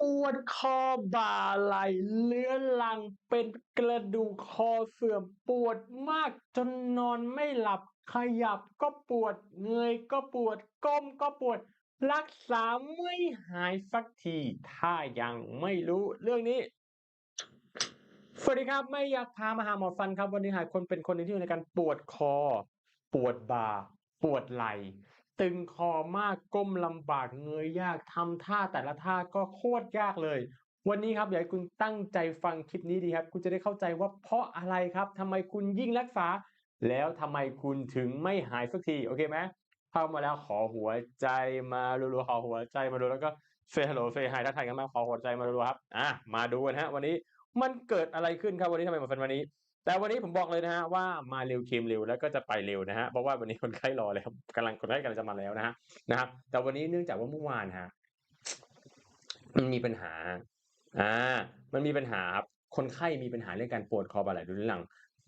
ปวดคอบ่าไหล่เรื้อรังเป็นกระดูกคอเสื่อมปวดมากจนนอนไม่หลับ ขยับก็ปวด เงยก็ปวด ก้มก็ปวด รักษาไม่หายสักที ถ้ายังไม่รู้เรื่องนี้ สวัสดีครับ ไม่อยากพามาหาหมอฟันครับ วันนี้หายคนเป็นคนหนึงที่อยู่ในการปวดคอ ปวดบ่า ปวดไหล่ ตึงคอมากก้มลำบากเงยยากทำท่าแต่ละท่าก็โคตรยากเลย วันนี้ครับอยากให้คุณตั้งใจฟังคลิปนี้ดีครับ คุณจะได้เข้าใจว่าเพราะอะไรครับทำไมคุณยิ่งรักษา แล้วทำไมคุณถึงไม่หายสักทีโอเคไหมเข้ามาแล้วขอหัวใจมารัวๆขอหัวใจมารัวแล้วก็เฟฮัลโหลเฟฮายทักทายกันมาขอหัวใจมารัวๆครับอะมาดูกันฮะ วันนี้มันเกิดอะไรขึ้นครับวันนี้ทำไมมาเป็นวันนี้ แต่วันนี้ผมบอกเลยนะฮะว่ามาเร็วเค็มเร็วแล้วก็จะไปเร็วนะฮะเพราะว่าวันนี้คนไข้รอแล้วกำลังคนไข้กำลังจะมาแล้วนะฮะนะครับแต่วันนี้เนื่องจากว่าเมื่อวานฮะมันมีปัญหาอ่ามันมีปัญหาครับคนไข้มีปัญหาเรื่องการปวดคอบ่าไหล่เรื้อรัง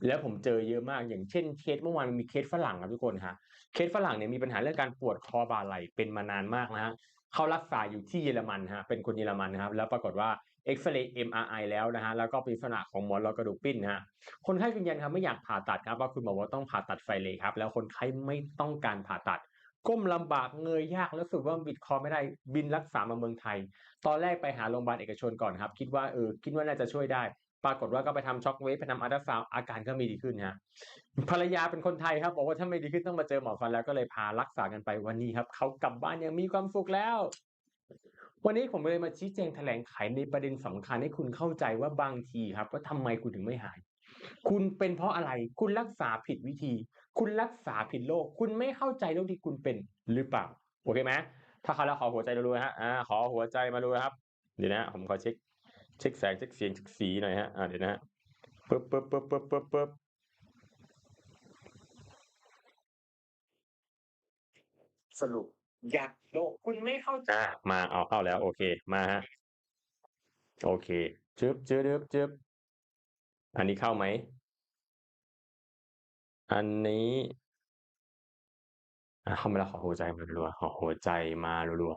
แล้วผมเจอเยอะมากอย่างเช่นเคสเมื่อวานมันมีเคสฝรั่งครับทุกคนฮะเคสฝรั่งเนี่ยมีปัญหาเรื่องการปวดคอบ่าไหล่เป็นมานานมากนะฮะเขารักษาอยู่ที่เยอรมันฮะเป็นคนเยอรมันนะครับ แล้วปรากฏว่า เอ็กซเรย์ MRI แล้วนะฮะแล้วก็เป็นลักษณะของหมอนรองกระดูกปิ้นนะฮะคนไข้ยืนยันครับไม่อยากผ่าตัดครับว่าคุณหมอว่าต้องผ่าตัดไฟเลยครับ แล้วคนไข้ไม่ต้องการผ่าตัด ก้มลำบากเงยยากแล้วรู้สึกว่าบิดคอไม่ได้บินรักษามาเมืองไทย ตอนแรกไปหาโรงพยาบาลเอกชนก่อนครับ คิดว่าเออคิดว่าน่าจะช่วยได้ ปรากฏว่าก็ไปทำช็อคเวฟไปทำอัลตราซาวอาการก็ม่ดีขึ้นฮะภรรยาเป็นคนไทยครับบอกว่าถ้าไม่ดีขึ้นต้องมาเจอหมอฟันแล้วก็เลยพารักษากันไปวันนี้ครับเขากลับบ้านยังมีความสุขแล้ว วันนี้ผมเลยมาชี้แจงแถลงไขในประเด็นสำคัญให้คุณเข้าใจว่าบางทีครับ ว่าทำไมคุณถึงไม่หาย คุณเป็นเพราะอะไร คุณรักษาผิดวิธี คุณรักษาผิดโรคคุณไม่เข้าใจโรคที่คุณเป็นหรือเปล่าโอเคไหมถ้าเขาแล้วขอหัวใจรัวๆฮะอ่าขอหัวใจมาดูครับ เดี๋ยวนะ ผมขอเช็ค เช็คแสงเช็คเสียงเช็คสีหน่อยฮะอ่าเดี๋ยวนะปึ๊บปึ๊บปึ๊บปึ๊บปึ๊บปึ๊บสรุป ยากโลกคุณไม่เข้าใจอ่ามาเอาเข้าแล้ว โอเค มาฮะโอเคจึ๊บจึ๊บจึ๊บจึ๊บอันนี้เข้าไหม อันนี้อะเข้ามาแล้วขอหัวใจมารัวขอหัวใจมารัว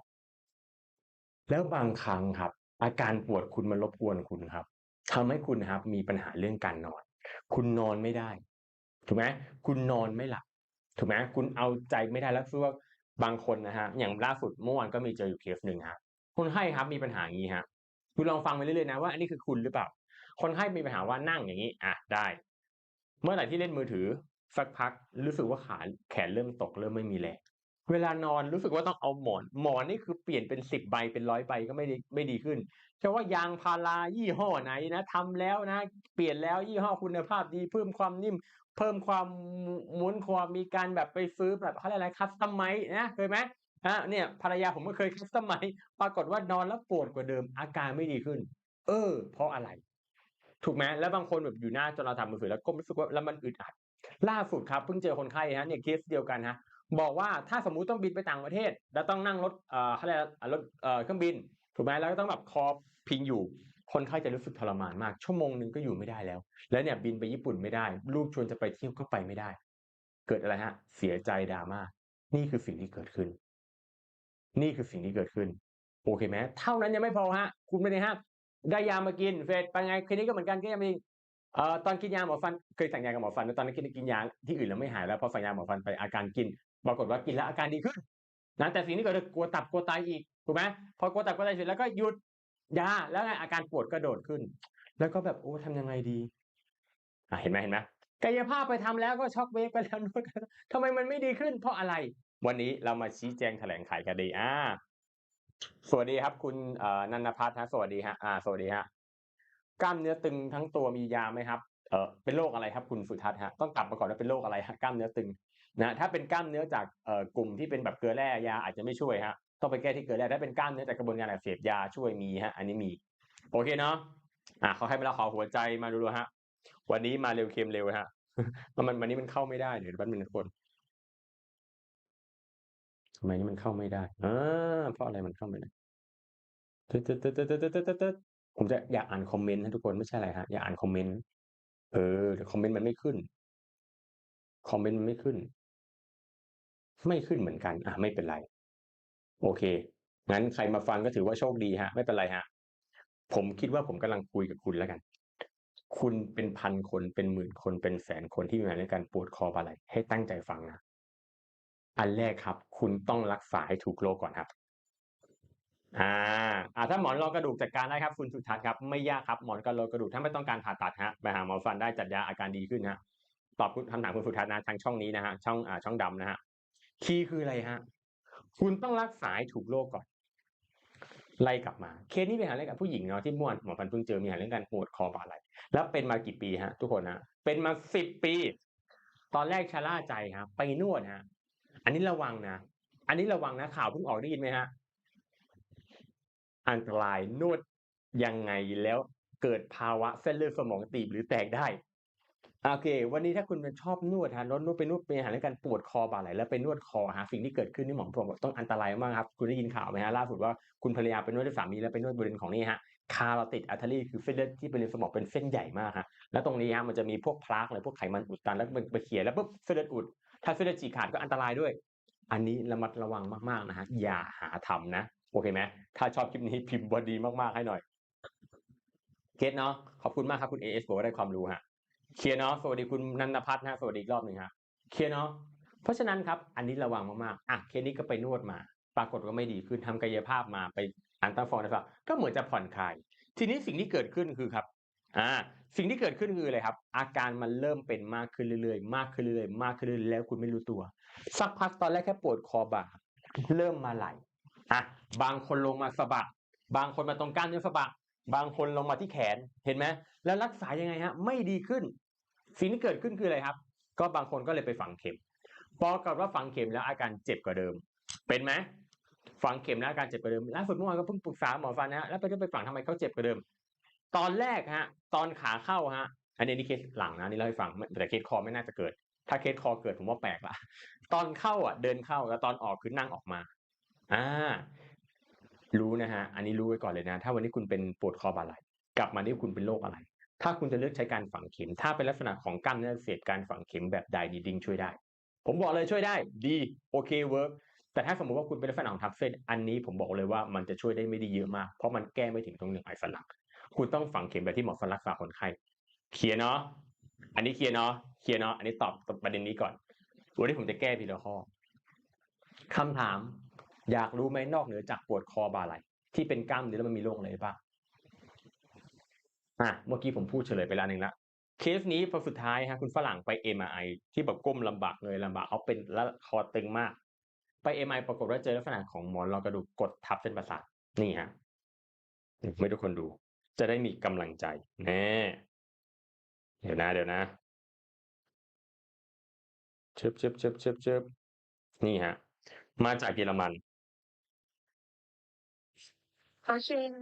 แล้วบางครั้งครับ อาการปวดคุณมันรบกวนคุณครับทำให้คุณครับ มีปัญหาเรื่องการนอน คุณนอนไม่ได้ ถูกไหมคุณนอนไม่หลับถูกไหมคุณเอาใจไม่ได้แล้วคือว่า บางคนนะฮะอย่างล่าสุดเมื่อวานก็มีเจออยู่เคสหนึ่งฮะคนไข้ครับมีปัญหาอย่างนี้ฮะคุณลองฟังไปเรื่อยๆนะว่าอันนี้คือคุณหรือเปล่า คนไข้มีปัญหาว่านั่งอย่างนี้อะได้ เมื่อไหร่ที่เล่นมือถือสักพักรู้สึกว่าขาแขนเริ่มตกเริ่มไม่มีแรงเวลานอนรู้สึกว่าต้องเอาหมอน หมอนนี่คือเปลี่ยนเป็นสิบใบเป็นร้อยใบก็ไม่ดีไม่ดีขึ้นแค่ว่ายางพารายี่ห้อไหนนะทำแล้วนะ เปลี่ยนแล้วยี่ห้อคุณภาพดีเพิ่มความนิ่ม เพิ่มความม้นความมีการแบบไปซื้อแบบเขาเรียกอะไรคัสตอมไมนะเคยไหมฮะเนี่ยภรรยาผมก็เคยคัสตอมไมปรากฏว่านอนแล้วปวดกว่าเดิม อาการไม่ดีขึ้น เออ เพราะอะไร ถูกไหมแล้วบางคนแบบอยู่หน้าจอโทรศัพท์มือถือแล้วก้มรู้สึกว่าแล้วมันอึดอัด ล่าสุดครับเพิ่งเจอคนไข้ฮะเนี่ยเคสเดียวกันฮะบอกว่าถ้าสมมุติต้องบินไปต่างประเทศ แล้วต้องนั่งรถเอ่อเขาเรียกอะไรรถเอ่อเครื่องบิน ถูกไหมแล้วก็ต้องแบบคอพิงอยู่ คนไข้จะรู้สึกทรมานมาก ชั่วโมงหนึ่งก็อยู่ไม่ได้แล้ว แล้วเนี่ยบินไปญี่ปุ่นไม่ได้ ลูกชวนจะไปเที่ยวก็ไปไม่ได้ เกิดอะไรฮะ เสียใจดราม่า นี่คือสิ่งที่เกิดขึ้น นี่คือสิ่งที่เกิดขึ้น โอเคไหมเท่านั้นยังไม่พอฮะ คุณไม่ได้ฮะ ได้ยามากินเฟสไปไงคลินิกก็เหมือนกันก็ยังมีเอ่อตอนกินยาหมอฟันเคยสั่งยากับหมอฟันแล้วตอนนั้นกินกินยาที่อื่นแล้วไม่หายแล้วพอสั่งยาหมอฟันไปอาการกิน ปรากฏว่ากินแล้วอาการดีขึ้นนะแต่สิ่งที่เกิดคือกลัวตับกลัวไตอีกถูกไหมพอกลัวตับกลัวไตเสร็จแล้วก็หยุด ยาแล้วไงอาการปวดก็โดดขึ้น แล้วก็แบบโอ้ทำยังไงดี อะเห็นไหมเห็นไหมกายภาพไปทำแล้วก็ช็อกเวฟไปแล้วนวดกันทำไมมันไม่ดีขึ้น เพราะอะไร วันนี้เรามาชี้แจงแถลงไขกันดีอ่าสวัสดีครับ คุณเอ่อนันทพัฒน์ฮะสวัสดีฮะอ่าสวัสดีฮะกล้ามเนื้อตึงทั้งตัวมียาไหมครับเออเป็นโรคอะไรครับคุณสุทัศน์ฮะต้องกลับมาก่อนว่าเป็นโรคอะไรฮะกล้ามเนื้อตึงนะถ้าเป็นกล้ามเนื้อจากเอ่อกลุ่มที่เป็นแบบเกลือแร่ยาอาจจะไม่ช่วยฮะ ต้องไปแก้ที่เกลือแร่ถ้าเป็นกล้ามเนื้อจากกระบวนการอักเสบยาช่วยมีฮะ อันนี้มี โอเคเนาะอ่าเขาให้มาแล้วขอหัวใจมาดูๆฮะ วันนี้มาเร็วเค็มเร็วฮะมันวันนี้มันเข้าไม่ได้เดี๋ยวแป๊บนึงทุกคนทำไมนี่มันเข้าไม่ได้อ่าเพราะอะไรมันเข้าไม่ได้ตึ๊ดตึ๊ดตึ๊ดตึ๊ดตึ๊ดตึ๊ดตึ๊ดผมจะอยากอ่านคอมเมนต์นะทุกคนไม่ใช่อะไรฮะอยากอ่านคอมเมนต์เออแต่คอมเมนต์มันไม่ขึ้น คอมเมนต์มันไม่ขึ้น ไม่ขึ้นเหมือนกัน อะไม่เป็นไร โอเค งั้นใครมาฟังก็ถือว่าโชคดีฮะ ไม่เป็นไรฮะ ผมคิดว่าผมกำลังคุยกับคุณแล้วกัน คุณเป็นพันคนเป็นหมื่นคนเป็นแสนคนที่มีปัญหาเรื่องการปวดคอบ่าไหล่ให้ตั้งใจฟังนะ อันแรกครับ คุณต้องรักษาให้ถูกโรคก่อนครับ อ่า อ่า ถ้าหมอนรองกระดูกจัดการได้ครับ คุณสุทัศน์ครับ ไม่ยากครับ หมอนกรองกระดูกถ้าไม่ต้องการผ่าตัดฮะ ไปหาหมอฟันได้จัดยาอาการดีขึ้นฮะ ตอบคำถามคุณสุทัศน์นะทางช่องนี้นะฮะ ช่อง อ่า ช่องดำนะฮะ คีย์คืออะไรฮะ คุณต้องรักษาถูกโรคก่อน ไล่กลับมา เคสนี้เป็นหาเรื่องกับผู้หญิงเนาะที่ม่วนหมอฟันเพิ่งเจอมีหาเรื่องการปวดคอบ่าไหล่แล้วเป็นมากี่ปีฮะ ทุกคนนะเป็นมาสิบปี ตอนแรกชะล่าใจครับไปนวดฮะ อันนี้ระวังนะอันนี้ระวังนะข่าวเพิ่งออกได้ยินไหมฮะอันตรายนวดยังไงแล้วเกิดภาวะเส้นเลือดสมองตีบหรือแตกได้ โอเค วันนี้ถ้าคุณเป็นชอบนวดฮะนวดนวดไปนวดเป็นอาหารเรื่องการปวดคอบ่าไหลแล้วไปนวดคอฮะสิ่งที่เกิดขึ้นนี่หมอบอกต้องอันตรายมากครับ คุณได้ยินข่าวไหมฮะล่าสุดว่าคุณภรรยาไปนวดด้วยสามีแล้วไปนวดบริเวณของนี่ฮะคาราติดอัลทารีคือเส้นเลือดที่บริเวณสมองเป็นเส้นใหญ่มากฮะแล้วตรงนี้ฮะมันจะมีพวกพลากอะไรพวกไขมันอุดตันแล้วมันไปเขี่ยแล้วปุ๊บเส้นเลือดอุด ถ้าเส้นเลือดฉีกขาดก็อันตรายด้วย อันนี้ระมัดระวังมากๆนะฮะอย่าหาทำนะโอเคไหมถ้าชอบคลิปนี้พิมพ์บอดีมากๆให้หน่อยเกตเนาะขอบคุณมากครับคุณเอเอสบอกว่าได้ความรู้ฮะ เคลียร์เนาะสวัสดีคุณนันทพัฒน์นะสวัสดีอีกรอบหนึ่งฮะเคลียร์เนาะเพราะฉะนั้นครับ อันนี้ระวังมากๆอะเคสนี้ก็ไปนวดมา ปรากฏว่าไม่ดีขึ้นทำกายภาพมาไปอันตราฟองนะครับก็เหมือนจะผ่อนคลาย ทีนี้สิ่งที่เกิดขึ้นคือครับอ่าสิ่งที่เกิดขึ้นคืออะไรครับ อาการมันเริ่มเป็นมากขึ้นเรื่อยๆ มากขึ้นเรื่อยๆ มากขึ้นเรื่อยๆ แล้วคุณไม่รู้ตัว สักพักตอนแรกแค่ปวดคอบ่า เริ่มมาไหลอะบางคนลงมาสะบัก บางคนมาตรงก้ามเนื้อสะบัก บางคนลงมาที่แขน เห็นไหมแล้วรักษายังไงฮะ ไม่ดีขึ้น สิ่งที่เกิดขึ้นคืออะไรครับ ก็บางคนก็เลยไปฝังเข็มปรากฏว่าฝังเข็มแล้วอาการเจ็บกว่าเดิม เป็นไหมฝังเข็มแล้วอาการเจ็บกว่าเดิมล่าสุดเมื่อวานก็เพิ่งปรึกษาหมอฟันนะฮะแล้วไปไปฝังทำไมเขาเจ็บกว่าเดิม ตอนแรกฮะ ตอนขาเข้าฮะ อันนี้นี่เคสหลังนะนี่เล่าให้ฟังแต่เคสคอไม่น่าจะเกิด ถ้าเคสคอเกิดผมว่าแปลกละตอนเข้าอะ เดินเข้าแล้วตอนออกคือนั่งออกมาอ่ารู้นะฮะ อันนี้รู้ไว้ก่อนเลยนะ ถ้าวันนี้คุณเป็นปวดคอบ่าไหลกลับมาที่คุณเป็นโรคอะไร ถ้าคุณจะเลือกใช้การฝังเข็ม ถ้าเป็นลักษณะของกล้ามเนื้อเสียดการฝังเข็มแบบใดดีดิ้งช่วยได้ ผมบอกเลยช่วยได้ดีโอเคเวิร์กแต่ถ้าสมมติว่าคุณเป็นลักษณะของทับเส้น อันนี้ผมบอกเลยว่ามันจะช่วยได้ไม่ได้เยอะมาก เพราะมันแก้ไม่ถึงตรงหนึ่งไขสันหลังคุณต้องฝังเข็มแบบที่หมอฟันรักษาคนไข้เคลียร์เนาะอันนี้เคลียร์เนาะเคลียร์เนาะอันนี้ตอบประเด็นนี้ก่อนวันนี้ผมจะแก้ทีละข้อคำถาม อยากรู้ไหมนอกเหนือจากปวดคอบ่าไหล่ที่เป็นกล้ามเนื้อแล้วมันมีโรคอะไรบ้าง อะเมื่อกี้ผมพูดเฉลยไปแล้วหนึ่งละเคสนี้พอสุดท้ายฮะคุณฝรั่งไป MRI ที่แบบก้มลำบากเลยลำบากเอาเป็นแล้วคอตึงมาก ไป MRI ปรากฏว่าเจอลักษณะของหมอนรองกระดูกกดทับเส้นประสาทนี่ฮะไม่ทุกคนดู จะได้มีกำลังใจแน่เดี๋ยวนะ เดี๋ยวนะเชิบเชิบเชิบเชิบเชิบนี่ฮะ มาจากเยอรมัน Fucking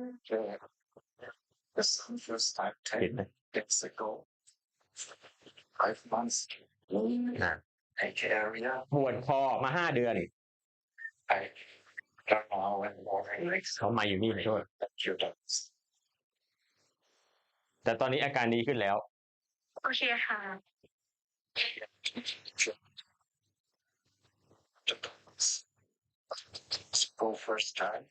the sun first time เห็น ten ไหม days ago. Five months in อะ Lake area. ปวดคอมาห้าเดือน I don't know when morning like เขามาอยู่นี่ขอโทษ that you don't แต่ตอนนี้อาการดีขึ้นแล้ว โอเคค่ะ go first time.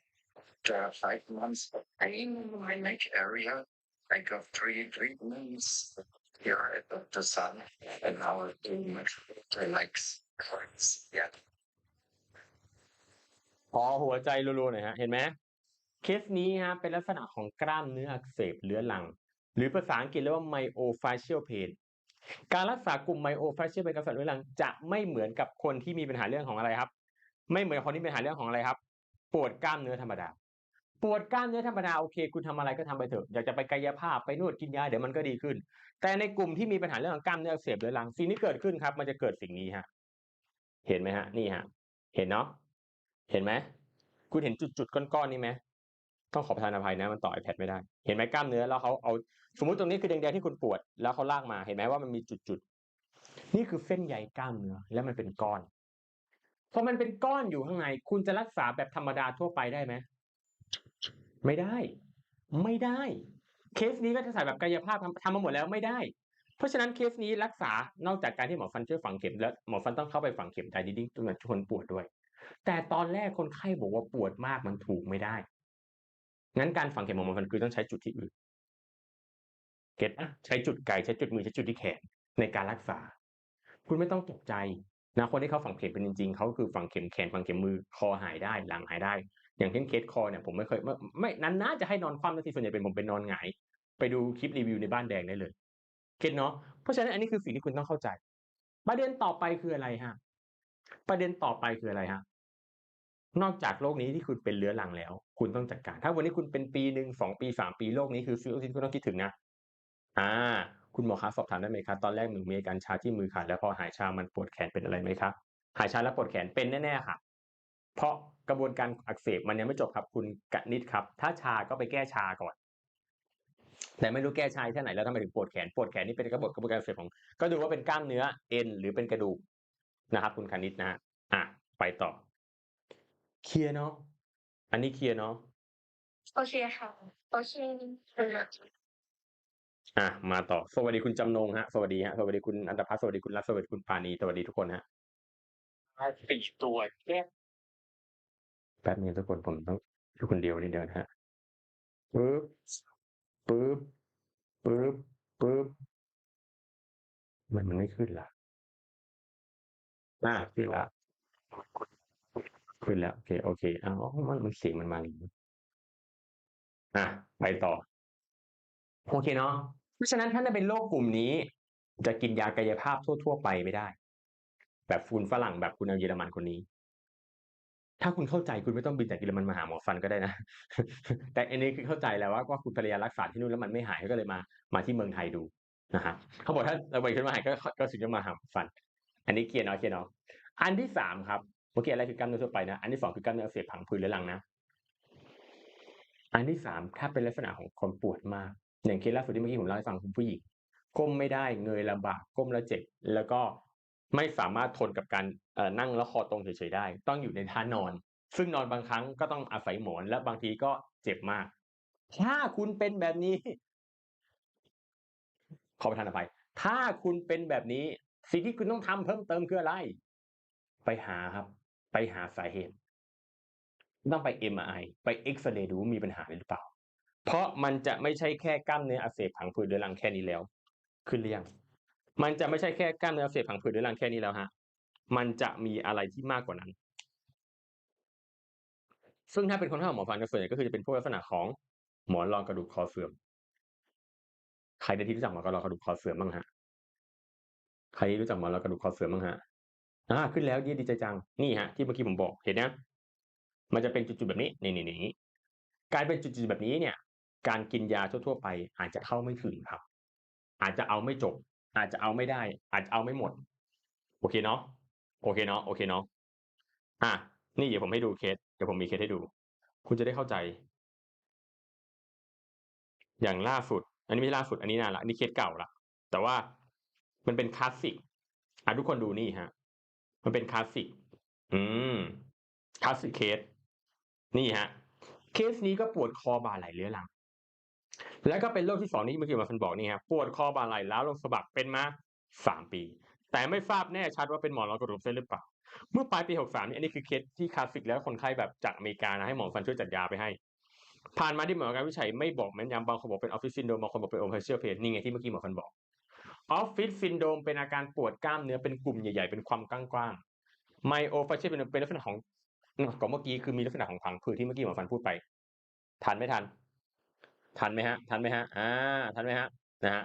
After five months of pain in my neck area, I got three treatments here at Dr. Sun, and now I'm doing much better, like hurts. Yeah. พอหัวใจรัวๆหน่อยฮะ เห็นไหมเคสนี้ฮะเป็นลักษณะของกล้ามเนื้ออักเสบเรื้อรัง หรือภาษาอังกฤษเรียกว่า myofascial pain การรักษากลุ่ม myofascial pain กับสัตว์เรื้อรังจะไม่เหมือนกับคนที่มีปัญหาเรื่องของอะไรครับ ไม่เหมือนคนที่มีปัญหาเรื่องของอะไรครับ ปวดกล้ามเนื้อธรรมดา ปวดกล้ามเนื้อธรรมดาโอเค คุณทำอะไรก็ทำไปเถอะอยากจะไปกายภาพไปนวดกินยาเดี๋ยวมันก็ดีขึ้น แต่ในกลุ่มที่มีปัญหาเรื่องของกล้ามเนื้ออักเสบเรื้อรังสิ่งที่เกิดขึ้นครับ มันจะเกิดสิ่งนี้ฮะ เห็นไหมฮะ นี่ฮะ เห็นเนาะเห็นไหมคุณเห็นจุดๆก้อนๆนี่ไหมต้องขอประทานอภัยนะมันต่อ iPad ไม่ได้ เห็นไหมกล้ามเนื้อแล้วเขาเอา สมมุติตรงนี้คือแดงๆที่คุณปวด แล้วเขาลากมาเห็นไหมว่ามันมีจุดๆนี่คือเส้นใยกล้ามเนื้อแล้วมันเป็นก้อนพอมันเป็นก้อนอยู่ข้างใน คุณจะรักษาแบบธรรมดาทั่วไปได้ไหม ไม่ได้ ไม่ได้ เคสนี้ก็จะใส่แบบกายภาพทำทำมาหมดแล้วไม่ได้ เพราะฉะนั้นเคสนี้รักษานอกจากการที่หมอฟันช่วยฝังเข็มแล้วหมอฟันต้องเข้าไปฝังเข็มไดดิ้งจนมันชนปวดด้วย แต่ตอนแรกคนไข้บอกว่าปวดมากมันถูกไม่ได้ งั้นการฝังเข็มของหมอฟันคือต้องใช้จุดที่อื่นเก็ตอะใช้จุดไกลใช้จุดมือใช้จุดที่แขนในการรักษา คุณไม่ต้องตกใจนะคนที่เขาฝังเข็มเป็นจริงๆเขาคือฝังเข็มแขนฝังเข็มมือคอหายได้หลังหายได้ อย่างเช่นเคสคอเนี่ยผมไม่เคยไม่ไม่นานๆจะให้นอนคว่ำนาทีส่วนใหญ่เป็นผมเป็นนอนหงาย ไปดูคลิปรีวิวในบ้านแดงได้เลยเก็ตเนาะเพราะฉะนั้นอันนี้คือสิ่งที่คุณต้องเข้าใจ ประเด็นต่อไปคืออะไรฮะ ประเด็นต่อไปคืออะไรฮะนอกจากโรคนี้ที่คุณเป็นเรื้อรังแล้ว คุณต้องจัดการ ถ้าวันนี้คุณเป็นปีหนึ่งสองปีสามปีโรคนี้คือสิ่งที่คุณต้องคิดถึงนะอ่า คุณหมอคะสอบถามได้ไหมครับตอนแรกหนูมีอาการชาที่มือค่ะแล้วพอหายชามันปวดแขนเป็นอะไรไหมครับหายชาแล้วปวดแขนเป็นแน่ๆค่ะ เพราะกระบวนการอักเสบมันยังไม่จบครับคุณกะนิดครับ ถ้าชาก็ไปแก้ชาก่อน แต่ไม่รู้แก้ชาแค่ไหนแล้วทำไมถึงปวดแขนปวดแขนนี่เป็นกระบวนกระบวนการอักเสบของ ก็ดูว่าเป็นกล้ามเนื้อเอ็นหรือเป็นกระดูกนะครับ คุณคณิตนะฮะอะไปต่อเคลียร์เนาะอันนี้เคลียร์เนาะโอเคค่ะโอเคอะมาต่อ สวัสดีคุณจำนงฮะ สวัสดีฮะ สวัสดีคุณอันตพัฒน์สวัสดีคุณรัฐสวัสดีคุณปานี สวัสดีทุกคนฮะสี่ตัวแยก แป๊บนึงทุกคนผมต้องอยู่คนเดียวนิดเดียวนะฮะปึ๊บปึ๊บปึ๊บปึ๊บมันมันไม่ขึ้นล่ะอ่าขึ้นละขึ้นแล้วโอเค โอเคอ้าวมันมันเสียงมันมาอย่างนี้อะไปต่อ โอเคเนาะเพราะฉะนั้นถ้าจะเป็นโรคกลุ่มนี้ จะกินยากายภาพทั่ว ๆ ไปไม่ได้ แบบฟูนฝรั่งแบบคุณเอาเยอรมันคนนี้ ถ้าคุณเข้าใจคุณไม่ต้องบินจากเยอรมันมาหาหมอฟันก็ได้นะ แต่อันนี้คือเข้าใจแล้วว่าว่าคุณภรรยารักษาที่นู่นแล้วมันไม่หายก็เลยมามาที่เมืองไทยดูนะฮะเขาบอกถ้าเราไปขึ้นมาหายก็ก็ถึงจะมาหาหมอฟัน อันนี้เคลียร์เนาะเคลียร์เนาะอันที่สามครับเมื่อกี้อะไรคือกล้ามเนื้อทั่วไปนะ อันที่สองคือกล้ามเนื้ออักเสบผังผืดเรื้อรังนะอันที่สามถ้าเป็นลักษณะของคนปวดมากอย่างเคสล่าสุดที่เมื่อกี้ผมเล่าให้ฟังคุณผู้หญิงก้มไม่ได้เงยลำบากก้มแล้วเจ็บแล้วก็ ไม่สามารถทนกับการนั่งแล้วคอตรงเฉยๆได้ ต้องอยู่ในท่านอน ซึ่งนอนบางครั้งก็ต้องอาศัยหมอนและบางทีก็เจ็บมาก ถ้าคุณเป็นแบบนี้ ขอประทานอภัยถ้าคุณเป็นแบบนี้ สิ่งที่คุณต้องทำเพิ่มเติมคืออะไร ไปหาครับ ไปหาสาเหตุ ต้องไป MRI ไปเอ็กซเรย์ดูมีปัญหาหรือเปล่า เพราะมันจะไม่ใช่แค่กล้ามเนื้ออักเสบผังผืดเรื้อรังแค่นี้แล้ว ขึ้นหรือยัง มันจะไม่ใช่แค่กล้ามเนื้ออักเสบผังผืดเรื้อรังแค่นี้แล้วฮะ มันจะมีอะไรที่มากกว่านั้น ซึ่งถ้าเป็นคนที่หาหมอฟันก็ส่วนใหญ่ก็คือจะเป็นพวกลักษณะของหมอนรองกระดูกคอเสื่อม ใครได้ที่รู้จักหมอนรองกระดูกคอเสื่อมบ้างฮะ ใครรู้จักหมอนรองกระดูกคอเสื่อมบ้างฮะ อ่า ขึ้นแล้วเยี่ยดีใจจัง นี่ฮะ ที่เมื่อกี้ผมบอก เห็นนะ มันจะเป็นจุดๆแบบนี้ นี่นี่นี่กลายเป็นจุดๆแบบนี้เนี่ย การกินยาทั่วๆไปอาจจะเข้าไม่ถึงครับ อาจจะเอาไม่จบ อาจจะเอาไม่ได้ อาจจะเอาไม่หมด โอเคเนาะโอเคเนาะโอเคเนาะอะนี่เดี๋ยวผมให้ดูเคสเดี๋ยวผมมีเคสให้ดู คุณจะได้เข้าใจ อย่างล่าสุด อันนี้ไม่ล่าสุดอันนี้นานละอันนี้เคสเก่าละแต่ว่ามันเป็นคลาสสิกอะทุกคนดูนี่ฮะ มันเป็นคลาสสิกอืมคลาสสิกเคสนี่ฮะ เคสนี้ก็ปวดคอบ่าไหล่เรื้อรัง แล้วก็เป็นโรคที่สองที่เมื่อกี้หมาฟันบอกนี่ครับปวดคอบ่าไหล่ล้าวลงสะบักเป็นมาสามปี แต่ไม่ทราบแน่ชัดว่าเป็นหมอนรองกระดูกเส้นหรือเปล่า เมื่อปลายปีหกสามนี่อันนี้คือเคสที่คลาสสิกแล้วคนไข้แบบจากอเมริกานะให้หมอฟันช่วยจัดยาไปให้ ผ่านมาที่หมอการวิจัยไม่บอกแม่นยำบางคนบอกเป็นออฟฟิศซินโดมบางคนบอกเป็นโอเพเชียเพนนี่ไงที่เมื่อกี้หมอฟันบอกออฟฟิศซินโดมเป็นอาการปวดกล้ามเนื้อเป็นกลุ่มใหญ่ๆเป็นความกว้างๆไมโอฟาเชียเป็นเป็นลักษณะของก่อนเมื่อกี้คือมีลักษณะของผังผืดที่เมื่อกี้หมอฟันพูดไปทันไม่ทัน ทันไหมฮะ ทันไหมฮะ อ่า ทันไหมฮะ นะฮะ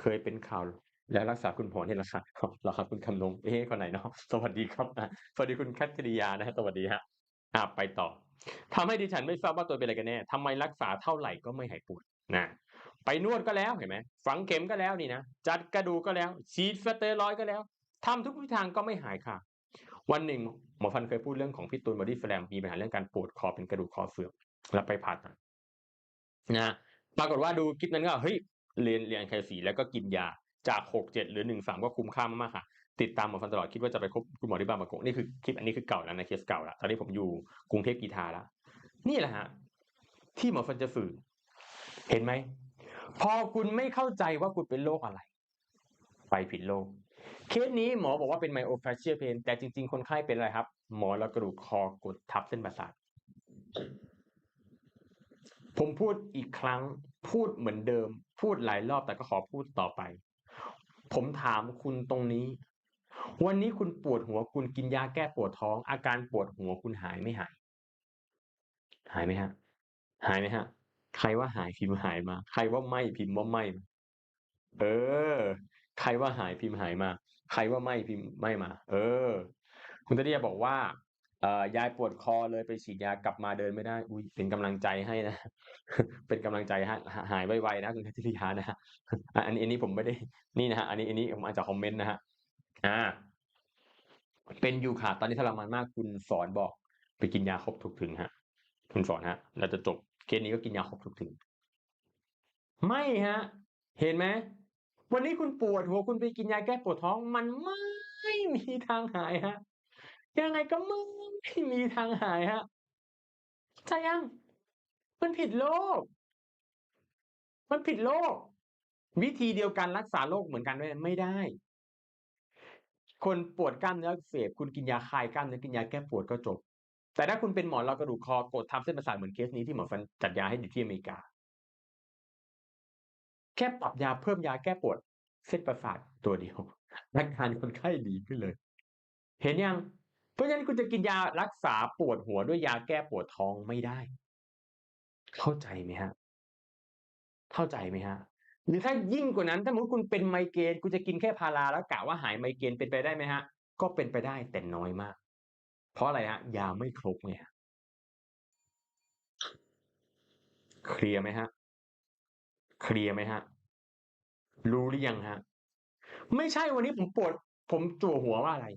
เคยเป็นข่าวแล้วรักษาคุณหมอเนี่ยแหละครับเหรอครับคุณคำนงเอ๊ะคนไหนเนาะ สวัสดีครับสวัสดีคุณแคทริยานะฮะ สวัสดีฮะ อ่าไปต่อทำให้ดิฉันไม่ทราบว่าตัวเป็นอะไรกันแน่ทำไมรักษาเท่าไหร่ก็ไม่หายปวดนะ ไปนวดก็แล้วเห็นไหม ฝังเข็มก็แล้วนี่นะ จัดกระดูกก็แล้ว ฉีดสเตียรอยก็แล้วทำทุกวิธีทางก็ไม่หายค่ะ วันหนึ่งหมอฟันเคยพูดเรื่องของพี่ตูนบอดี้แฟลมมีปัญหาเรื่องการปวดคอเป็นกระดูกคอเสื่อมแล้วไปผ่าตัด นะปรากฏว่าดูคลิปนั้นก็เฮ้ยเรียนเรียนเคสีแล้วก็กินยาจากหกเจ็ดหรือหนึ่งสามก็คุ้มค่ามากๆค่ะติดตามหมอฟันตลอดคิดว่าจะไปพบคุณหมอที่บางประกงนี่คือคลิปอันนี้คือเก่าแล้วนะเคสเก่าแล้วตอนนี้ผมอยู่กรุงเทพกีทาแล้วนี่แหละฮะที่หมอฟันจะสื่อเห็นไหมพอคุณไม่เข้าใจว่าคุณเป็นโรคอะไร ไปผิดโรคเคสนี้หมอบอกว่าเป็นไมโอฟาเชียเพนแต่จริง ๆ คนไข้เป็นอะไรครับ หมอแล้วกระดูกคอกดทับเส้นประสาท ผมพูดอีกครั้ง พูดเหมือนเดิม พูดหลายรอบแต่ก็ขอพูดต่อไป ผมถามคุณตรงนี้ วันนี้คุณปวดหัวคุณกินยาแก้ปวดท้อง อาการปวดหัวคุณหายไม่หาย หายไหมฮะ หายไหมฮะ ใครว่าหายพิมพ์หายมา ใครว่าไม่พิมพ์ว่าไม่เออ ใครว่าหายพิมพ์หายมา ใครว่าไม่พิมพ์ไม่มา เออ คุณตะเดียบอกว่า ยายปวดคอเลยไปฉีดยากลับมาเดินไม่ได้ อุ้ยเป็นกำลังใจให้นะ เป็นกำลังใจให้หายไวๆนะคุณคัทิริยานะฮะอะอันนี้อันนี้ผมไม่ได้นี่นะฮะอันนี้อันนี้ผมอาจจะคอมเมนต์นะฮะอ่า เป็นอยู่ค่ะตอนนี้ทรมานมากคุณสอนบอก ไปกินยาครบทุกถึงฮะ คุณสอนฮะ เราจะจบเคสนี้ก็กินยาครบทุกถึง ไม่ฮะ เห็นไหมวันนี้คุณปวดหัวคุณไปกินยาแก้ปวดท้องมันไม่มีทางหายฮะ ยังไงก็ไม่มีทางหายฮะใช่ยัง มันผิดโรคมันผิดโรควิธีเดียวกันรักษาโรคเหมือนกันด้วยไม่ได้ คนปวดกล้ามเนื้อเสพคุณกินยาคลายกล้ามเนื้อกินยาแก้ปวดก็จบ แต่ถ้าคุณเป็นหมอนรองกระดูกคอกดทับเส้นประสาทเหมือนเคสนี้ที่หมอฟันจัดยาให้อยู่ที่อเมริกา แค่ปรับยาเพิ่มยาแก้ปวด เส้นประสาทตัวเดียวอาการคนไข้ดีขึ้นเลย เห็นยัง เพราะฉะนั้นคุณจะกินยารักษาปวดหัวด้วยยาแก้ปวดท้องไม่ได้ เข้าใจไหมฮะ เข้าใจไหมฮะ หรือถ้ายิ่งกว่านั้น ถ้าสมมติคุณเป็นไมเกรนคุณจะกินแค่พาราแล้วกะว่าหายไมเกรนเป็นไปได้ไหมฮะ ก็เป็นไปได้แต่น้อยมาก เพราะอะไรฮะ ยาไม่ครบไงฮะเคลียร์ไหมฮะ เคลียร์ไหมฮะ รู้หรือยังฮะ ไม่ใช่วันนี้ผมปวด ผมจั่วหัวว่าอะไร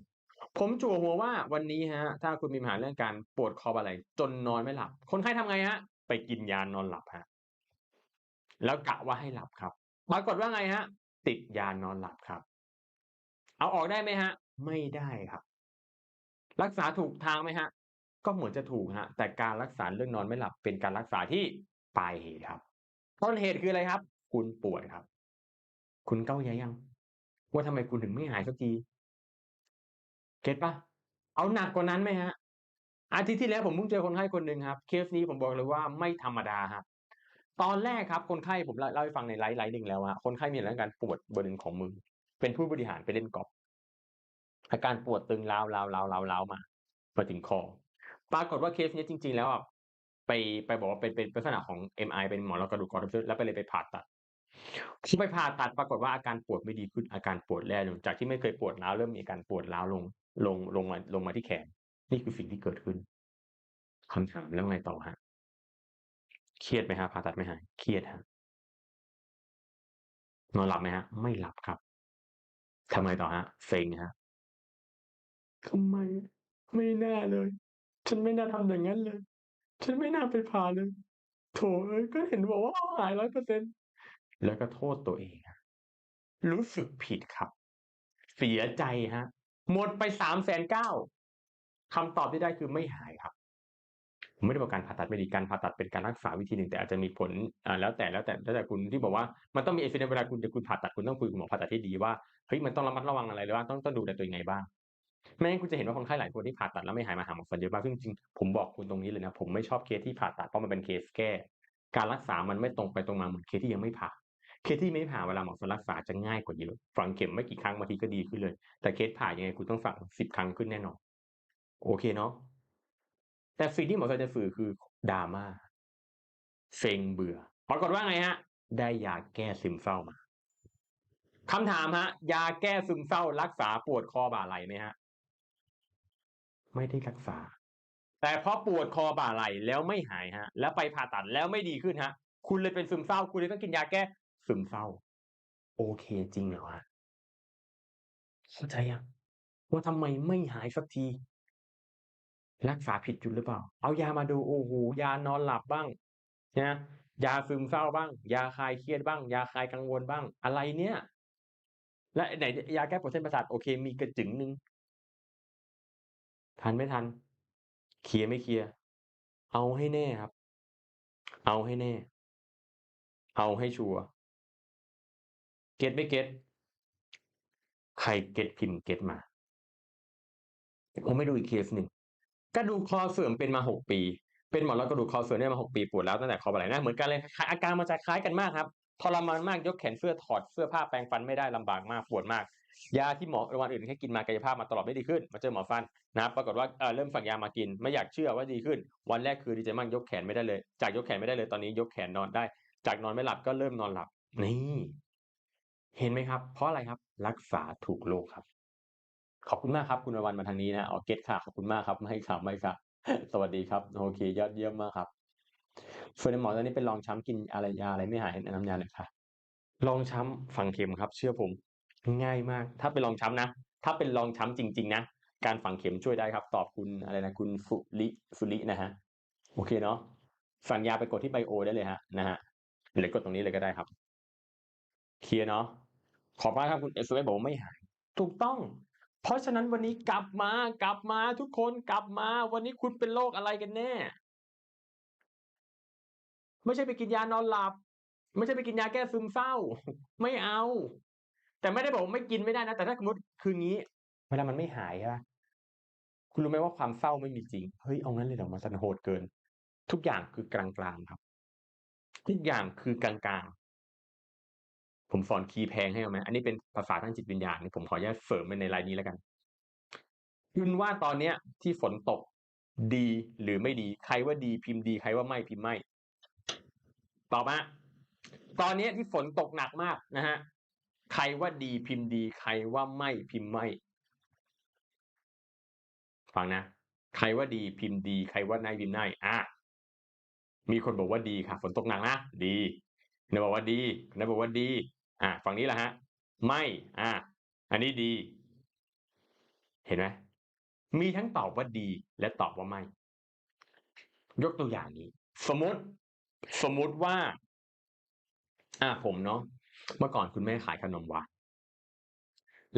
ผมจั่วหัวว่าวันนี้ฮะ ถ้าคุณมีปัญหาเรื่องการปวดคออะไร จนนอนไม่หลับ คนไข้ทำไงฮะ ไปกินยานอนหลับฮะ แล้วกะว่าให้หลับครับ ปรากฏว่าไงฮะ ติดยานอนหลับครับ เอาออกได้ไหมฮะ ไม่ได้ครับ รักษาถูกทางไหมฮะ ก็เหมือนจะถูกฮะ แต่การรักษาเรื่องนอนไม่หลับ เป็นการรักษาที่ปลายเหตุครับ ต้นเหตุคืออะไรครับ คุณป่วยครับ คุณเก้าใจยังว่าทำไมคุณถึงไม่หายสักที เก็ตปะเอาหนักกว่านั้นไหมฮะ อาทิตย์ที่แล้วผมเพิ่งเจอคนไข้คนหนึ่งครับ เคสนี้ผมบอกเลยว่าไม่ธรรมดาครับ ตอนแรกครับคนไข้ผมเล่าให้ฟังในไลฟ์ไลฟ์หนึ่งแล้วฮะคนไข้มีอาการปวดบริเวณของมือ เป็นผู้บริหารไปเล่นกอล์ฟอาการปวดตึงร้าวร้าวร้าวร้าวร้าวมามาถึงคอ ปรากฏว่าเคสนี้จริง ๆ แล้วอะไปไปบอกว่าเป็นเป็นลักษณะของ MI เป็นหมอนรองกระดูกคอทับเส้นแล้วไปเลยไปผ่าตัดพอไปผ่าตัดปรากฏว่าอาการปวดไม่ดีขึ้นอาการปวดแย่ลงจากที่ไม่เคยปวดร้าวเริ่มมีอาการปวดร้าวลง ลงลงมาลงมาที่แขน นี่คือสิ่งที่เกิดขึ้นคำถามแล้วไงต่อฮะเครียดไหมฮะผ่าตัดไม่หายเครียดฮะนอนหลับไหมฮะ ไม่หลับครับทำไมต่อฮะเซ็งฮะทำไม ไม่น่าเลย ฉันไม่น่าทำอย่างนั้นเลย ฉันไม่น่าไปผ่าเลยโถเอ้ยก็เห็นบอกว่าหายร้อยเปอร์เซ็นแล้วก็โทษตัวเองฮะรู้สึกผิดครับ เสียใจฮะ หมดไปสามแสนเก้าคำตอบที่ได้คือไม่หายครับผมไม่ได้บอกการผ่าตัดไม่ดีการผ่าตัดเป็นการรักษาวิธีหนึ่งแต่อาจจะมีผลอ่าแล้วแต่แล้วแต่แล้วแต่คุณที่บอกว่ามันต้องมีเอฟเฟกต์เวลาคุณจะคุณผ่าตัดคุณต้องคุยกับหมอผ่าตัดที่ดีว่าเฮ้ยมันต้องระมัดระวังอะไรหรือว่าต้องต้องดูแลตัวเองไงบ้างไม่งั้นคุณจะเห็นว่าคนไข้หลายคนที่ผ่าตัดแล้วไม่หายมาหาหมอฟันเยอะมากซึ่งจริงผมบอกคุณตรงนี้เลยนะผมไม่ชอบเคสที่ผ่าตัดเพราะมันเป็นเคสแก้ การรักษามันไม่ตรงไปตรงมาเหมือนเคสที่ยังไม่ผ่า เคสที่ไม่ผ่าเวลาหมอฟันรักษาจะง่ายกว่าเยอะฝังเข็มไม่กี่ครั้งบางทีก็ดีขึ้นเลย แต่เคสผ่ายังไงคุณต้องฝังสิบครั้งขึ้นแน่นอนโอเคเนาะแต่สิ่งที่หมอฟันจะสื่อคือดราม่าเซ็งเบื่อปรากฏว่าไงฮะ ได้ยาแก้ซึมเศร้ามาคำถามฮะ ยาแก้ซึมเศร้า รักษาปวดคอบ่าไหล่ไหมฮะ ไม่ได้รักษา แต่พราะปวดคอบ่าไหล่แล้วไม่หายฮะ แล้วไปผ่าตัดแล้วไม่ดีขึ้นฮะ คุณเลยเป็นซึมเศร้า คุณเลยต้องกินยาแก้ ซึมเศร้า โอเคจริงเหรอฮะเข้าใจยังว่าทำไมไม่หายสักที รักษาผิดจุดหรือเปล่า เอายามาดูโอ้โหยานอนหลับบ้างนะยาซึมเศร้าบ้าง ยาคลายเครียดบ้าง ยาคลายกังวลบ้าง อะไรเนี่ย และไหนยาแก้ปวดเส้นประสาทโอเค มีกระจึงหนึ่งทันไม่ทันเคลียร์ไม่เคลียร์เอาให้แน่ครับ เอาให้แน่ เอาให้ชัวร์ เก็ตไม่เก็ตใครเก็ตพิมพ์เก็ตมาผมไม่ดูอีกเคสหนึ่งกระดูกคอเสื่อมเป็นมาหกปี เป็นหมอนรองกระดูกคอเสื่อมเนี่ยมาหกปีปวดแล้วตั้งแต่คอบ่าไหล่น้าเหมือนกันเลยอาการมันจะคล้ายกันมากครับทรมานมากยกแขนเสื้อถอดเสื้อผ้าแปรงฟันไม่ได้ลำบากมากปวดมาก ยาที่หมอวันอื่นให้กินมากายภาพมาตลอดไม่ดีขึ้น มาเจอหมอฟันนะครับปรากฏว่าเเริ่มสั่งยามากิน ไม่อยากเชื่อว่าดีขึ้น วันแรกคือดีใจมากยกแขนไม่ได้เลย จากยกแขนไม่ได้เลยตอนนี้ยกแขนนอนได้ จากนอนไม่หลับก็เริ่มนอนหลับนี่ เห็นไหมครับ เพราะอะไรครับ รักษาถูกโรคครับ ขอบคุณมากครับ คุณวันมาทางนี้นะออเกตค่ะขอบคุณมากครับไม่ครับไม่ครับสวัสดีครับโอเคยอดเยี่ยมมากครับส่วนในหมอตอนนี้เป็นรองช้ำกินอะไรยาอะไรไม่หายนะนำยาเลยค่ะรองช้ำฝังเข็มครับ เชื่อผมง่ายมาก ถ้าเป็นรองช้ำนะถ้าเป็นรองช้ำจริง ๆ นะการฝังเข็มช่วยได้ครับ ตอบคุณอะไรนะคุณสุริสุรินะฮะโอเคเนาะสั่งยาไปกดที่ไบโอได้เลยฮะนะฮะหรือกดตรงนี้เลยก็ได้ครับ เคลียร์เนาะ ขอบมากครับคุณเอสเบอกว่าไม่หาย ถูกต้อง เพราะฉะนั้นวันนี้กลับมากลับมาทุกคนกลับมา วันนี้คุณเป็นโรคอะไรกันแน่ ไม่ใช่ไปกินยานอนหลับ ไม่ใช่ไปกินยาแก้ซึมเศร้า ไม่เอา แต่ไม่ได้บอกว่าไม่กินไม่ได้นะ แต่ถ้าสมมติคืองี้เวลามันไม่หายใช่ปะคุณรู้ไหมว่าความเศร้าไม่มีจริง เฮ้ยเอางั้นเลยเหรอมันสันโหดเกิน ทุกอย่างคือกลางๆครับ ทุกอย่างคือกลางๆ ผมสอนคีย์แพงให้เอาไหมอันนี้เป็นภาษาทางจิตวิญญาณนี่ผมขออนุญาตเสริมไปในรายนี้แล้วกัน คุณว่าตอนเนี้ย ที่ฝนตกดีหรือไม่ดี ใครว่าดีพิมพ์ดี ใครว่าไม่พิมพ์ไม่ตอบมาตอนนี้ที่ฝนตกหนักมากนะฮะใครว่าดีพิมพ์ดี ใครว่าไม่พิมพ์ไม่ ฟังนะ ใครว่าดีพิมพ์ดี ใครว่าไม่พิมพ์ไม่อะมีคนบอกว่าดีค่ะ ฝนตกหนักนะดีคนนั้นบอกว่าดีคนนั้นบอกว่าดี อะฝั่งนี้แหละฮะ ไม่ อะอันนี้ดี เห็นไหมมีทั้งตอบว่าดี และตอบว่าไม่ ยกตัวอย่างนี้ สมมติ สมมติว่า อ่าผมเนาะเมื่อก่อนคุณแม่ขายขนมหวาน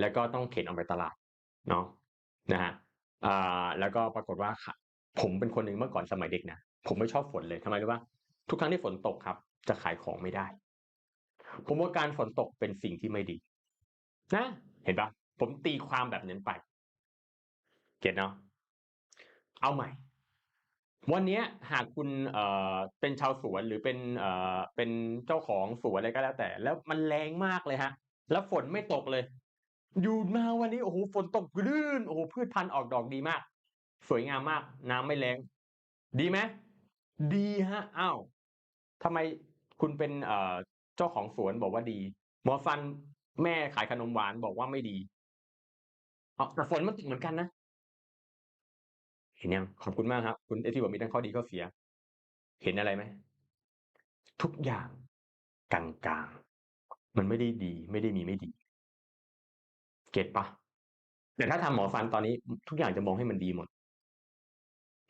แล้วก็ต้องเข็นออกไปตลาด เนาะนะฮะอ่า แล้วก็ปรากฏว่าค่ะผมเป็นคนหนึ่งเมื่อก่อนสมัยเด็กนะผมไม่ชอบฝนเลยทำไมรู้ป่ะทุกครั้งที่ฝนตกครับ จะขายของไม่ได้ ผมว่าการฝนตกเป็นสิ่งที่ไม่ดี นะ เห็นปะผมตีความแบบนั้นไป เก็ตเนาะเอาใหม่ วันเนี้ยหากคุณเอ่อเป็นชาวสวนหรือเป็นเอ่อเป็นเจ้าของสวนอะไรก็แล้วแต่ แล้วมันแรงมากเลยฮะ แล้วฝนไม่ตกเลย อยู่มาวันนี้โอ้โหฝนตกลื่นโอ้โหพืชพันธุ์ออกดอกดีมาก สวยงามมาก น้ำไม่แรงดีไหมดีฮะอ้าวทำไมคุณเป็นเอ่อ เจ้าของสวนบอกว่าดี หมอฟันแม่ขายขนมหวานบอกว่าไม่ดีเอาแต่ฝนมันตกเหมือนกันนะเห็นยังขอบคุณมากครับ คุณเอที่บอกมีทั้งข้อดีข้อเสีย เห็นอะไรไหมทุกอย่างกลางๆ มันไม่ได้ดี ไม่ได้มีไม่ดี เก็ตปะแต่ถ้าทำหมอฟันตอนนี้ ทุกอย่างจะมองให้มันดีหมด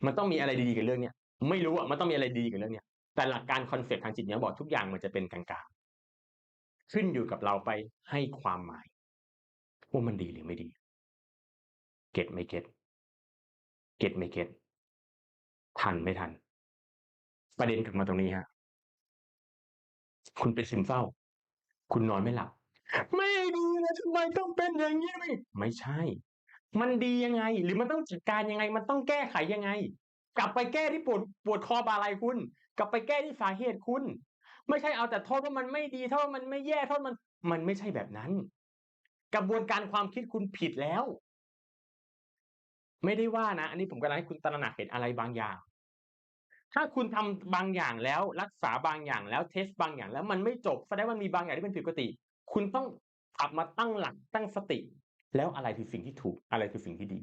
มันต้องมีอะไรดีๆกับเรื่องเนี้ยไม่รู้อะมันต้องมีอะไรดีกับเรื่องเนี้ยแต่หลักการคอนเซ็ปต์ทางจิตเนี้ยบอกทุกอย่างมันจะเป็นกลางๆ ขึ้นอยู่กับเราไปให้ความหมายว่ามันดีหรือไม่ดี เก็ตไม่เก็ตเก็ตไม่เก็ตทันไม่ทัน ประเด็นกลับมาตรงนี้ฮะ คุณเป็นซึมเศร้า คุณนอนไม่หลับ ไม่ดีนะทำไมต้องเป็นอย่างนี้ไม่ไม่ใช่ มันดียังไง หรือมันต้องจัดการยังไง มันต้องแก้ไขยังไง กลับไปแก้ที่ปวดปวดคอบาไหลคุณ กลับไปแก้ที่สาเหตุคุณ ไม่ใช่เอาแต่โทษว่ามันไม่ดีโทษว่ามันไม่แย่โทษมัน มันไม่ใช่แบบนั้น กระบวนการความคิดคุณผิดแล้ว ไม่ได้ว่านะ อันนี้ผมกำลังให้คุณตระหนักเห็นอะไรบางอย่าง ถ้าคุณทำบางอย่างแล้ว รักษาบางอย่างแล้วเทสบางอย่าง แล้วมันไม่จบแสดงว่ามันมีบางอย่างที่เป็นผิดปกติ คุณต้องกลับมาตั้งหลักตั้งสติ แล้วอะไรคือสิ่งที่ถูกอะไรคือสิ่งที่ดี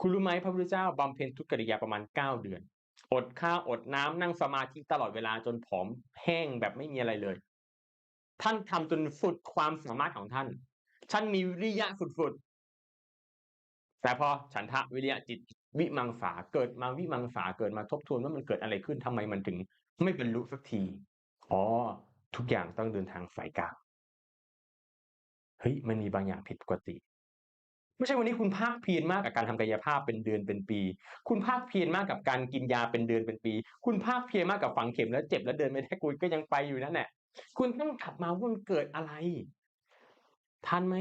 คุณรู้ไหมพระพุทธเจ้าบำเพ็ญทุกกิริยาประมาณเก้าเดือน อดข้าวอดน้ำนั่งสมาธิตลอดเวลาจนผอมแห้งแบบไม่มีอะไรเลย ท่านทำจนสุดความสามารถของท่าน ท่านมีวิริยะสุดๆ แต่พอฉันทะวิริยะจิตวิมังสาเกิดมาวิมังสาเกิดมาทบทวนว่ามันเกิดอะไรขึ้นทำไมมันถึง ไม่บรรลุสักที อ๋อ ทุกอย่างต้องเดินทางสายกลาง เฮ้ยมันมีบางอย่างผิดปกติ ไม่ใช่วันนี้คุณภาคเพียรมากกับการทำกายภาพเป็นเดือนเป็นปี คุณภาคเพียรมากกับการกินยาเป็นเดือนเป็นปี คุณภาคเพียรมากกับฝังเข็มแล้วเจ็บแล้วเดินไม่ได้กุยก็ยังไปอยู่นั่นแหละคุณต้องกลับมาว่ามันเกิดอะไร ทันไหม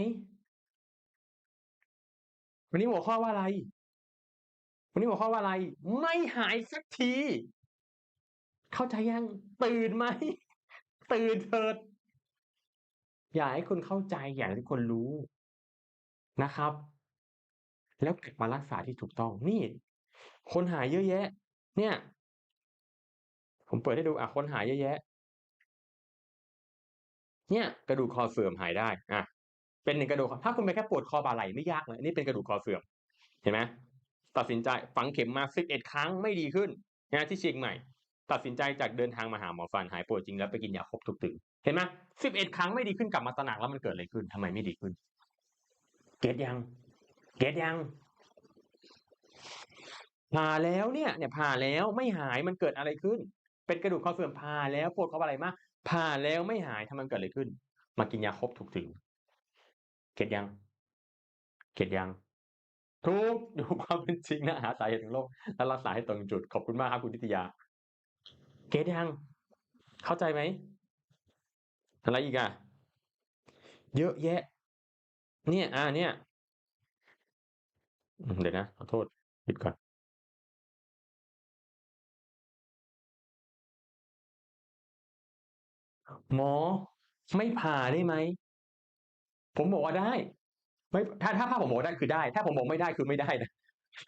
วันนี้หัวข้อว่าอะไร วันนี้หัวข้อว่าอะไร ไม่หายสักที เข้าใจยังตื่นไหมตื่นเถิดอยากให้คุณเข้าใจอยากให้ทุกคนรู้ นะครับ แล้วกลับมารักษาที่ถูกต้องนี่ คนหายเยอะแยะ เนี่ย ผมเปิดให้ดูอะคนหายเยอะแยะ เนี่ย กระดูกคอเสื่อมหายได้อะเป็นหนึ่งกระดูกถ้าคุณเป็นแค่ปวดคอบ่าไหล่ไม่ยากเลยนนี้เป็นกระดูกคอเสื่อมเห็นไหมตัดสินใจฝังเข็มมา11ครั้งไม่ดีขึ้นนะที่เชียงใหม่ ตัดสินใจจากเดินทางมาหาหมอฟันหายปวดจริงแล้วไปกินยาครบทุกตึงเห็นไหม11ครั้งไม่ดีขึ้นกลับมาตระหนักแล้วมันเกิดอะไรขึ้นทำไมไม่ดีขึ้น เก็ตยัง เก็ตยัง ผ่าแล้วเนี่ยเนี่ยผ่าแล้วไม่หายมันเกิดอะไรขึ้น เป็นกระดูกคอเสื่อมผ่าแล้วปวดคอบ่าไหล่มากผ่าแล้วไม่หายทำไมมันเกิดอะไรขึ้น มากินยาครบทุกถึง เก็ตยัง เก็ตยังทุกดูความเป็นจริงนะหาสาเหตุของโรคแล้วรักษาให้ตรงจุดขอบคุณมากครับคุณนิตยา เก็ตยัง เข้าใจไหมอะไรอีกอะเยอะแยะ เนี่ย อ่า เนี่ยอืมเดี๋ยวนะ ขอโทษหยุดก่อน หมอ ไม่ผ่าได้ไหม ผมบอกว่า ได้ ไม่ ถ้า ถ้า ถ้าผมบอกว่าได้ คือได้ ถ้าผมบอกไม่ได้ คือไม่ได้นะ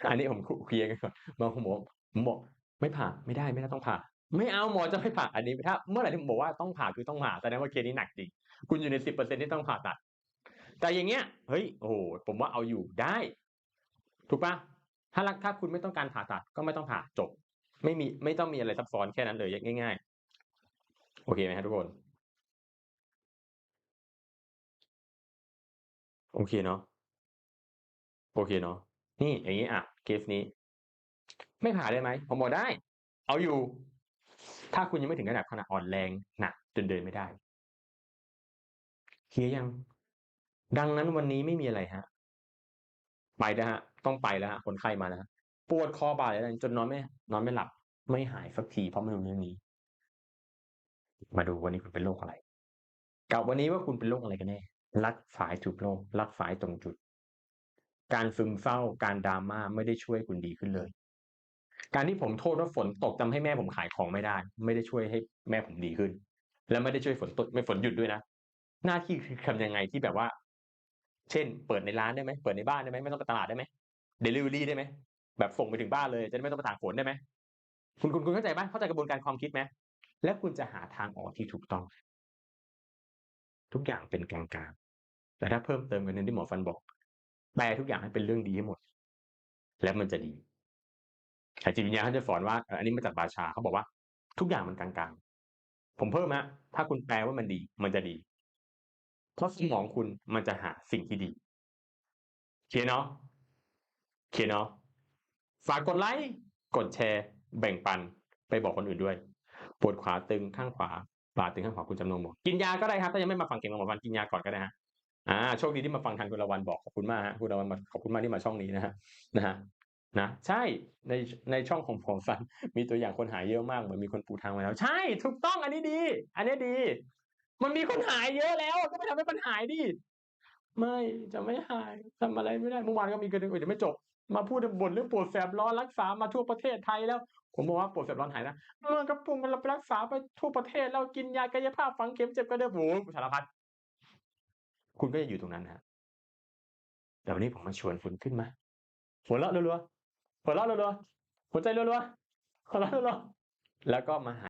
อันนี้ผม ค เคลียร์กันก่อนบางคนบอก ผมบอก ไม่ผ่า ไม่ได้ ไม่ได้ ต้องผ่า ไม่เอา หมอจะไม่ผ่า อันนี้ ถ้าเมื่อไหร่ที่ผมบอกว่า ต้องผ่า คือต้องผ่า แสดงว่าเคสนี้หนักจริง คุณอยู่ใน 10%ที่ต้องผ่าตัด แต่อย่างเงี้ยเฮ้ยโอ้โฮผมว่าเอาอยู่ได้ ถูกปล่า?ถ้ารักถ้าคุณไม่ต้องการผ่าตัดก็ไม่ต้องผ่าจบ ไม่มีไม่ต้องมีอะไรซับซ้อนแค่นั้นเลยง่าย ๆ โอเคไหมครับทุกคน?โอเคเนาะโอเคเนาะนี่อย่างงี้อะเคสนี้ ไม่ผ่าได้ไหม?ผมบอกได้ เอาอยู่ ถ้าคุณยังไม่ถึงระดับขนาดอ่อนแรงหนักจนเดินไม่ได้เคลียยัง? ดังนั้นวันนี้ไม่มีอะไรครับไปแล้วครับต้องไปแล้วครับคนไข้มาแล้วปวดคอบ่าไหล่จนนอนไม่ นอนไม่หลับ ไม่หายสักทีเพราะไม่รู้เรื่องนี้ มาดูวันนี้คุณเป็นโรคอะไร กับวันนี้ว่าคุณเป็นโรคอะไรกันแน่รักษาให้ถูกโรครักษาให้ตรงจุด การซึมเศร้าการ drama ไม่ได้ช่วยคุณดีขึ้นเลย การที่ผมโทษว่าฝนตกทำให้แม่ผมขายของไม่ได้ ไม่ได้ช่วยให้แม่ผมดีขึ้น และไม่ได้ช่วยฝนตกไม่ฝนหยุดด้วยนะหน้าที่คือทำยังไงที่แบบว่า เช่น เปิดในร้านได้ไหมเปิดในบ้านได้ไหมไม่ต้องไปตลาดได้ไหมเดลิเวอรี่ได้ไหมแบบส่งไปถึงบ้านเลยจะได้ไม่ต้องไปตากฝนได้ไหมคุณคุณคุณเข้าใจเปล่าเข้าใจกระบวนการความคิดไหมแล้วคุณจะหาทางออกที่ถูกต้อง ทุกอย่างเป็นกลางๆแต่ถ้าเพิ่มเติมกันอย่างที่หมอฟันบอกแปลทุกอย่างให้เป็นเรื่องดีให้หมด แล้วมันจะดีแต่จิตวิญญาณเขาจะสอนว่า อันนี้มาจากบาชาเขาบอกว่า ทุกอย่างมันกลางๆ ผมเพิ่มครับถ้าคุณแปลว่ามันดี มันจะดี เพราะสมองคุณมันจะหาสิ่งที่ดีเคลียร์เนาะเคลียร์เนาะฝากกดไลก์กดแชร์ แบ่งปันไปบอกคนอื่นด้วยปวดขวาตึงข้างขวาบ่าตึงข้างขวาคุณจำนงบอกกินยาก็ได้ครับถ้ายังไม่มาฟังเก่งกับหมอฟันกินยาก่อนก็ได้ครับอาโชคดีที่มาฟังทันคุณละวันบอกขอบคุณมากครับคุณละวันมาขอบคุณมากที่มาช่องนี้นะครับนะครับนะใช่ในในช่องของหมฟันมีตัวอย่างคนหายเยอะมากเหมือนมีคนปูทางมาแล้ว ใช่ ถูกต้องอันนี้ดี อันนี้ดี มันมีคนหายเยอะแล้ว ก็ไปทำให้มันหายดิ ไม่จะไม่หายทำอะไรไม่ได้เมื่อวานก็มีคนหนึ่งโอ๊ยยังไม่จบ มาพูดบ่นเรื่องปวดแสบร้อนรักษามาทั่วประเทศไทยแล้ว ผมบอกว่าปวดแสบร้อนหายแล้วเออก็ปุ่มมันราไปรักษาไปทั่วประเทศแล้วกินยากายภาพฝังเข็มเจ็บกระเดิบโอ้สารพัดคุณก็จะอยู่ตรงนั้นครับแต่วันนี้ผมมาชวนคุณขึ้นมาหัวเราะรัวๆหัวเราะรัวๆหัวใจรัวๆหัวเราะรัวๆแล้วก็มาหา